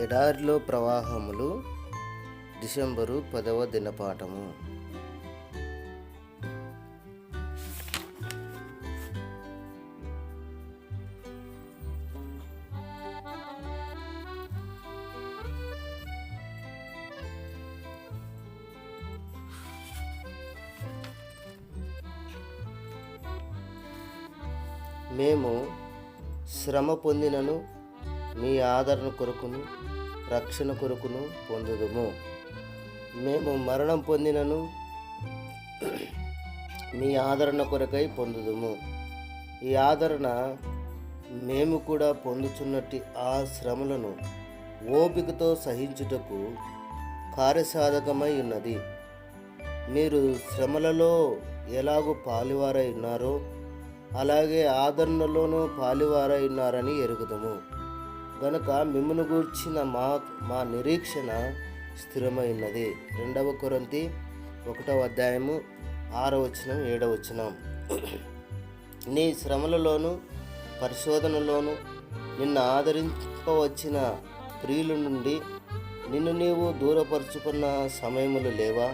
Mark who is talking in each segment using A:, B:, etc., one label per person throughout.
A: ఎడారిలో ప్రవాహములు డిసెంబరు పదవ దినపాఠము. మేము శ్రమ పొందినను మీ ఆదరణ కొరకును రక్షణ కొరకును పొందుదుము. మేము మరణం పొందినను మీ ఆదరణ కొరకై పొందుదుము. ఈ ఆదరణ మేము కూడా పొందుచున్నట్టి ఆ శ్రమలను ఓపికతో సహించుటకు కార్యసాధకమై ఉన్నది మీరు శ్రమలలో ఎలాగూ పాలివారై ఉన్నారో అలాగే ఆదరణలోనూ పాలివారై ఉన్నారని ఎరుగుదము. గనుక మిమ్మను గూర్చిన మా మా నిరీక్షణ స్థిరమైనది. రెండవ కొరంతి ఒకటవ అధ్యాయము ఆరవచనం వచనం ఏడవ వచనం. నీ శ్రమలలోను పరిశోధనలోను నిన్ను ఆదరింపవచ్చిన ప్రియుల నుండి నిన్ను నీవు దూరపరుచుకున్న సమయములు లేవా?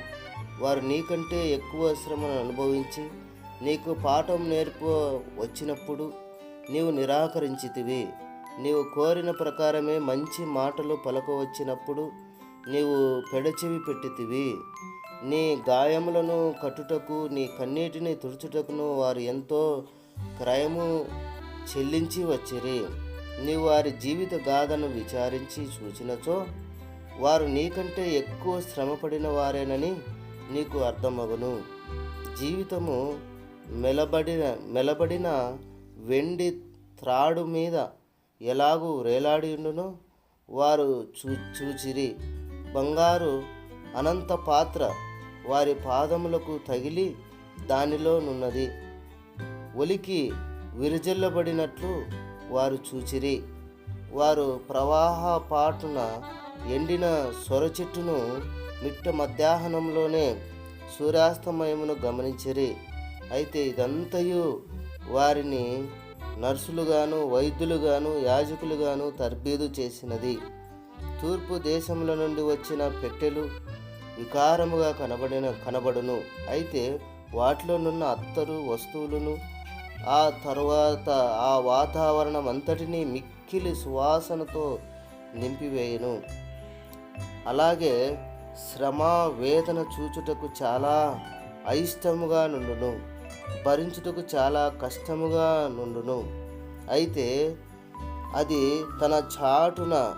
A: వారు నీకంటే ఎక్కువ శ్రమను అనుభవించి నీకు పాఠం నేర్ప వచ్చినప్పుడు నీవు నిరాకరించితివి. నీవు కోరిన ప్రకారమే మంచి మాటలు పలకవచ్చినప్పుడు నీవు పెడచెవి పెట్టితివి. నీ గాయములను కట్టుటకు నీ కన్నీటిని తుడుచుటకును వారు ఎంతో క్రయము చెల్లించి వచ్చిరి. నీవు వారి జీవిత గాథను విచారించి చూచినచో వారు నీకంటే ఎక్కువ శ్రమపడిన వారేనని నీకు అర్థమగును. జీవితము మెలబడిన మెలబడిన వెండి త్రాడు మీద ఎలాగూ వేలాడి వారు చూ చూచిరి. బంగారు అనంత పాత్ర వారి పాదములకు తగిలి దానిలో నున్నది. ఒలికి విరజల్లబడినట్లు వారు చూచిరి. వారు ప్రవాహ పాటున ఎండిన సొర చెట్టును మిట్ట మధ్యాహ్నంలోనే సూర్యాస్తమయమును గమనించిరి. అయితే ఇదంతయు వారిని నర్సులుగాను వైద్యులుగాను యాజకులుగాను తర్బీదు చేసినది. తూర్పు దేశముల నుండి వచ్చిన పెట్టెలు వికారముగా కనబడిన కనబడును. అయితే వాటిలోనున్న అత్తరు వస్తువులను ఆ తరువాత ఆ వాతావరణం అంతటినీ మిక్కిలి సువాసనతో నింపివేయును. అలాగే శ్రమ వేదన చూచుటకు చాలా అయిష్టముగా నుండును. భరించుటకు చాలా కష్టముగా నుండును. అయితే అది తన చాటున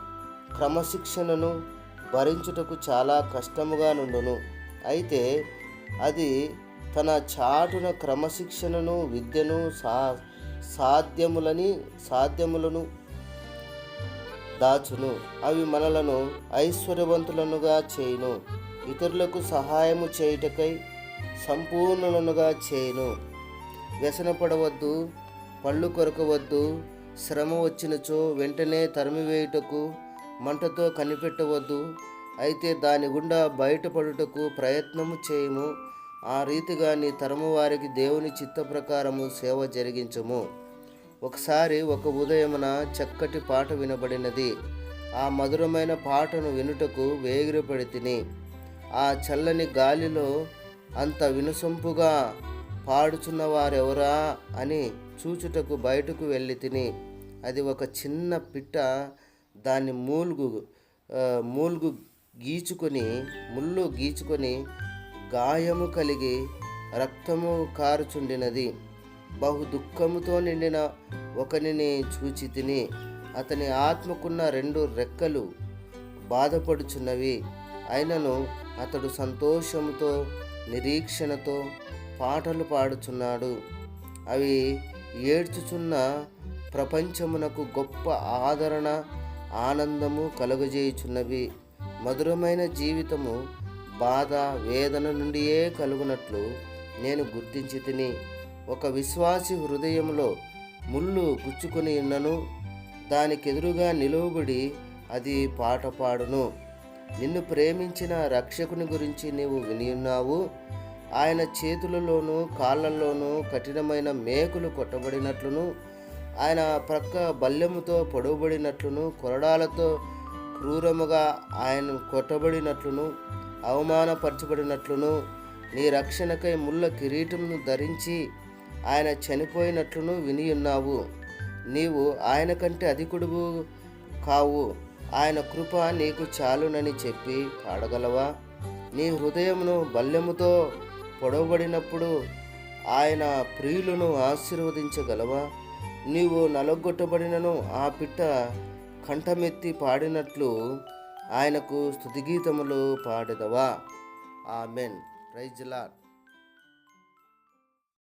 A: క్రమశిక్షణను భరించుటకు చాలా కష్టముగా నుండును. అయితే అది తన చాటున క్రమశిక్షణను విద్యను సా సాధ్యములని సాధ్యములను దాచును. అవి మనలను ఐశ్వర్యవంతులనుగా చేయును. ఇతరులకు సహాయము చేయుటకై సంపూర్ణులనుగా చేయును. వ్యసనపడవద్దు పళ్ళు కొరకవద్దు శ్రమ వచ్చినచో వెంటనే తరిమివేయుటకు మంటతో కనిపెట్టవద్దు. అయితే దాని గుండా బయటపడుటకు ప్రయత్నము చేయము. ఆ రీతిగా నీ తరము వారికి దేవుని చిత్త ప్రకారము సేవ జరిగించము. ఒకసారి ఒక ఉదయమున చక్కటి పాట వినబడినది. ఆ మధురమైన పాటను వినుటకు వేగిరపడి తిని ఆ చల్లని గాలిలో అంత వినసొంపుగా పాడుచున్న వారెవరా అని చూచుటకు బయటకు వెళ్ళి తిని అది ఒక చిన్న పిట్ట దాన్ని మూలుగు మూలుగు గీచుకొని ముళ్ళు గీచుకొని గాయము కలిగి రక్తము కారుచుండినది. బహు దుఃఖముతో నిండిన ఒకనిని చూచి తిని అతని ఆత్మకున్న రెండు రెక్కలు బాధపడుచున్నవి. అయినను అతడు సంతోషముతో నిరీక్షణతో పాటలు పాడుచున్నాడు. అవి ఏడ్చుచున్న ప్రపంచమునకు గొప్ప ఆదరణ ఆనందము కలుగజేయుచున్నవి. మధురమైన జీవితము బాధ వేదన నుండియే కలుగునట్లు నేను గుర్తించి తిని ఒక విశ్వాసి హృదయంలో ముళ్ళు గుచ్చుకొని ఉన్నను. దానికెదురుగా నిలువబడి అది పాట పాడును. నిన్ను ప్రేమించిన రక్షకుని గురించి నీవు వినియున్నావు ఆయన చేతులలోనూ కాళ్ళల్లోనూ కఠినమైన మేకులు కొట్టబడినట్లును ఆయన ప్రక్క బల్లెముతో పొడవబడినట్లును కొరడాలతో క్రూరముగా ఆయన కొట్టబడినట్లును అవమానపరచబడినట్లును నీ రక్షణకై ముళ్ళ కిరీటమును ధరించి ఆయన చనిపోయినట్లును వినియున్నావు నీవు ఆయన కంటే అధికుడువు కావు. ఆయన కృప నీకు చాలునని చెప్పి పాడగలవా? నీ హృదయమును బల్యముతో పొడవబడినప్పుడు ఆయన ప్రియులను ఆశీర్వదించగలవా? నీవు నలగొట్టబడినను ఆ పిట్ట కంఠమెత్తి పాడినట్లు ఆయనకు స్థుతిగీతములు పాడదవా? ఆమెన్. Praise Lord